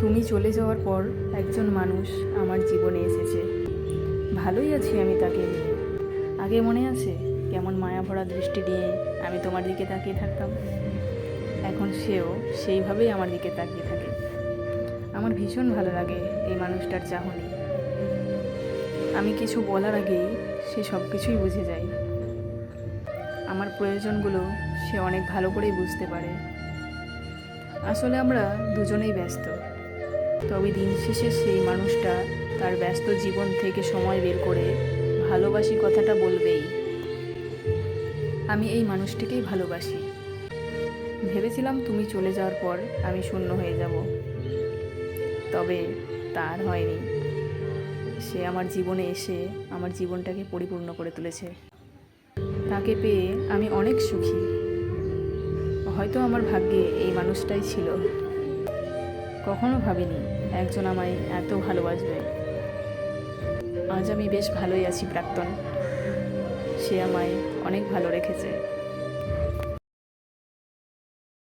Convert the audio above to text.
তুমি চলে যাওয়ার পর একজন মানুষ আমার জীবনে এসেছে। ভালোই আছি আমি তাকে। আগে মনে আছে, কেমন মায়া ভরা দৃষ্টি নিয়ে আমি তোমার দিকে তাকিয়ে থাকতাম? এখন সেও সেইভাবেই আমার দিকে তাকিয়ে থাকে। আমার ভীষণ ভালো লাগে এই মানুষটার চাহনি। আমি কিছু বলার আগেই সে সব কিছুই বুঝে যায়। আমার প্রয়োজনগুলো সে অনেক ভালো করেই বুঝতে পারে। আসলে আমরা দুজনেই ব্যস্ত। তবে দিন শেষে সেই মানুষটা তার ব্যস্ত জীবন থেকে সময় বের করে ভালোবাসি কথাটা বলবেই। আমি এই মানুষটিকেই ভালোবাসি। ভেবেছিলাম তুমি চলে যাওয়ার পর আমি শূন্য হয়ে যাব। তবে তার হয়নি। সে আমার জীবনে এসে আমার জীবনটাকে পরিপূর্ণ করে তুলেছে। তাকে পেয়ে আমি অনেক সুখী। হয়তো আমার ভাগ্যে এই মানুষটাই ছিল। কখনো ভাবিনি একজন আমায় এত ভালোবাসবে। আজ আমি বেশ ভালোই আছি, প্রাক্তন। সে আমায় অনেক ভালো রেখেছে।